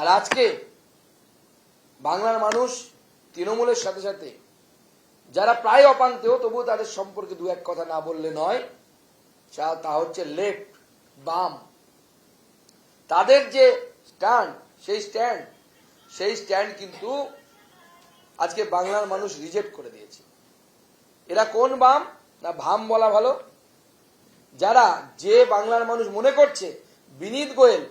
আর আজকে বাংলার মানুষ তৃণমূলের সাথে সাথে, যারা প্রায় অপান্তেও, তবুও তাদের সম্পর্কে দু এক কথা না বললে নয় তা- তা হচ্ছে লেফট, বাম। তাদের যে স্ট্যান্ড, সেই স্ট্যান্ড সেই স্ট্যান্ড কিন্তু আজকে বাংলার মানুষ রিজেক্ট করে দিয়েছে। এরা কোন বাম? না, ভাম বলা ভালো। যারা যে বাংলার মানুষ মনে করছে, বিনীত গোয়েল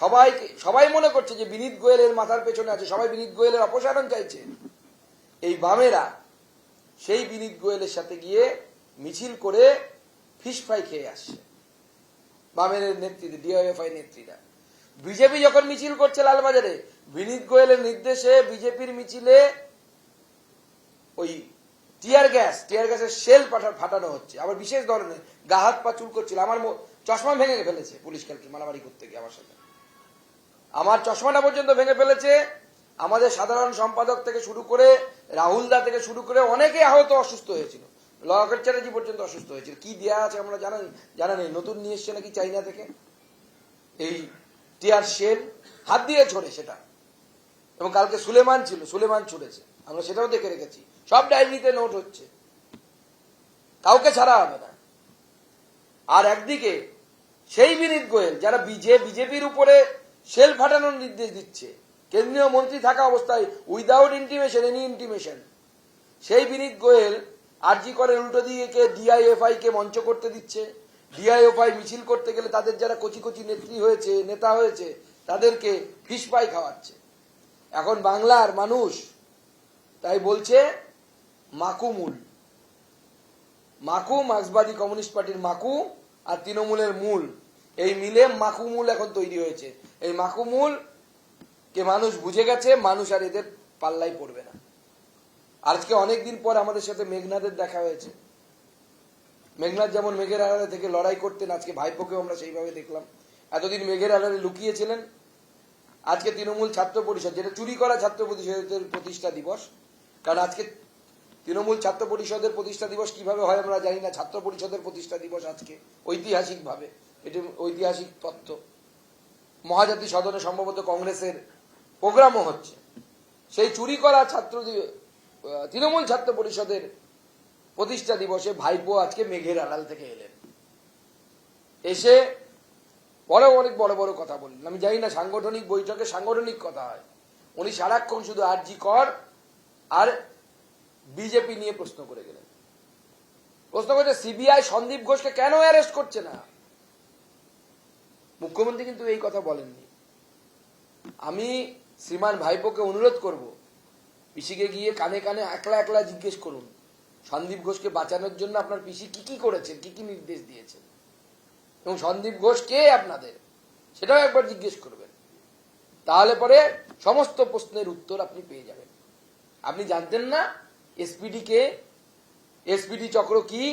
সবাইকে, সবাই মনে করছে যে বিনীত গোয়েলের মাথার পেছনে আছে, সবাই বিনীত গোয়েলের অপসারণ চাইছে। এই বামেরা সেই বিনীত গোয়েলের সাথে গিয়ে মিছিল করে ফিশ ফ্রাই খেয়ে আসছে। বামের নেতৃত্বে ডিওএফআই নেত্রীরা। বিজেপি যখন মিছিল করছে লালবাজারে, বিনীত গোয়েলের নির্দেশে বিজেপির মিছিলে ওই টিয়ার গ্যাস, টিয়ার গ্যাসের শেল পাঠা, ফাটানো হচ্ছে। আবার বিশেষ ধরনের গা হাত পা চুল করছিল। আমার চশমা ভেঙে ফেলেছে পুলিশ কালকে মারামারি করতে গিয়ে আমার সাথে। আমার চশমাটা পর্যন্ত ভেঙে ফেলেছে। আমাদের সাধারণ সম্পাদক থেকে শুরু করে রাহুল দা থেকে শুরু করে অনেকে আহত অসুস্থ হয়েছিল। লকেট চ্যাটার্জি পর্যন্ত অসুস্থ হয়েছিল। কি দেয়া আছে আমরা জানা জানা নেই। নতুন নিয়ে এসছে নাকি চাইনা থেকে? এই টিয়ার শেল। হাত দিয়ে ছড়ে সেটা। এবং কালকে সুলেমান ছিল। সুলেমান ছুড়েছে। আমরা সেটাও দেখে রেখেছি। সব ডায়েরিতে নোট হচ্ছে। কাউকে ছাড়া হবে না। আর একদিকে সেই বিনীত গোয়েল, যারা বিজে বিজেপির উপরে সেল ফাটানোর নির্দেশ দিচ্ছে। কেন্দ্রীয় মন্ত্রী থাকা অবস্থায় উইদাউট ইন্টিমেশন এনি ইন্টিমেশন সেই বিনীত গোয়েল আরজি করে উল্টো দিকে ডিআইএফআই কে মঞ্চ করতে দিচ্ছে। ডিআইএফআই মিছিল করতে গেলে তাদের যারা কচি কচি নেত্রী হয়েছে, নেতা হয়েছে, তাদেরকে ফিস পাই খাওয়াচ্ছে। এখন বাংলার মানুষ তাই বলছে মাকুমুল মাকু মার্ক্সবাদী কমিউনিস্ট পার্টির মাকু আর তৃণমূলের মূল। এই মিলে মাকুমুল এখন তৈরি হয়েছে। এই মাকুমুল কে মানুষ বুঝে গেছে, মানুষ আর এদের পাল্লাই পড়বে না। আজকে অনেকদিন পর আমাদের সাথে মেঘনাদের দেখা হয়েছে। মেঘনাথ যেমন মেঘের আড়ালে থেকে লড়াই করতেন, আজকে ভাইপোকেও আমরা সেইভাবে দেখলাম। এতদিন মেঘের আড়ালে লুকিয়েছিলেন। আজকে তৃণমূল ছাত্র পরিষদ, যেটা চুরি করা ছাত্র পরিষদের প্রতিষ্ঠা দিবস, কারণ আজকে তৃণমূল ছাত্র পরিষদের প্রতিষ্ঠা দিবস কীভাবে হয় আমরা জানি না। ছাত্র পরিষদের প্রতিষ্ঠা দিবস আজকে ঐতিহাসিকভাবে। এটি ঐতিহাসিক তত্ত্ব। মহাজাতি সদনে সম্ভবত কংগ্রেসের প্রোগ্রামও হচ্ছে। সেই চুরি করা ছাত্র তৃণমূল ছাত্র পরিষদের প্রতিষ্ঠা দিবসে ভাইপো আজকে মেঘের আড়াল থেকে এলেন। এসে বড় অনেক বড় বড় কথা বললেন। আমি জানি না সাংগঠনিক বৈঠকে সাংগঠনিক কথা হয়। উনি সারাক্ষণ শুধু আরজি কর আর বিজেপি নিয়ে প্রশ্ন করে গেলেন। প্রশ্ন করছে, সিবিআই সন্দীপ ঘোষকে কেন অ্যারেস্ট করছে না? মুখ্যমন্ত্রী কিন্তু এই কথা বলেননি। আমি শ্রীমান ভাইপোকে অনুরোধ করব, পিসিকে গিয়ে কানে কানে একলা একলা জিজ্ঞেস করুন, সন্দীপ ঘোষকে বাঁচানোর জন্য আপনার পিসি কি কি করেছেন, কি কি নির্দেশ দিয়েছেন। এবং সন্দীপ ঘোষ কে আপনাদের, সেটাও একবার জিজ্ঞেস করবেন। তাহলে পরে সমস্ত প্রশ্নের উত্তর আপনি পেয়ে যাবেন। আপনি জানতেন না, এসপিডি কে, এসপিডি চক্র কি,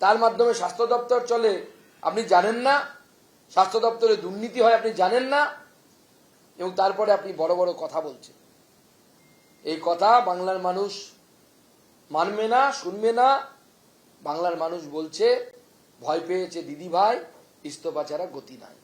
তার মাধ্যমে স্বাস্থ্য দপ্তর চলে আপনি জানেন না, স্বাস্থ্য দপ্তরে দুর্নীতি হয়, আপনি জানেন না, এবং তারপরে আপনি বড় বড় কথা বলছেন। এই কথা বাংলার মানুষ মানবে না, শুনবে না। বাংলার মানুষ বলছে, ভয় পেয়েছে দিদি ভাই, ইস্তফা ছাড়া গতি নাই।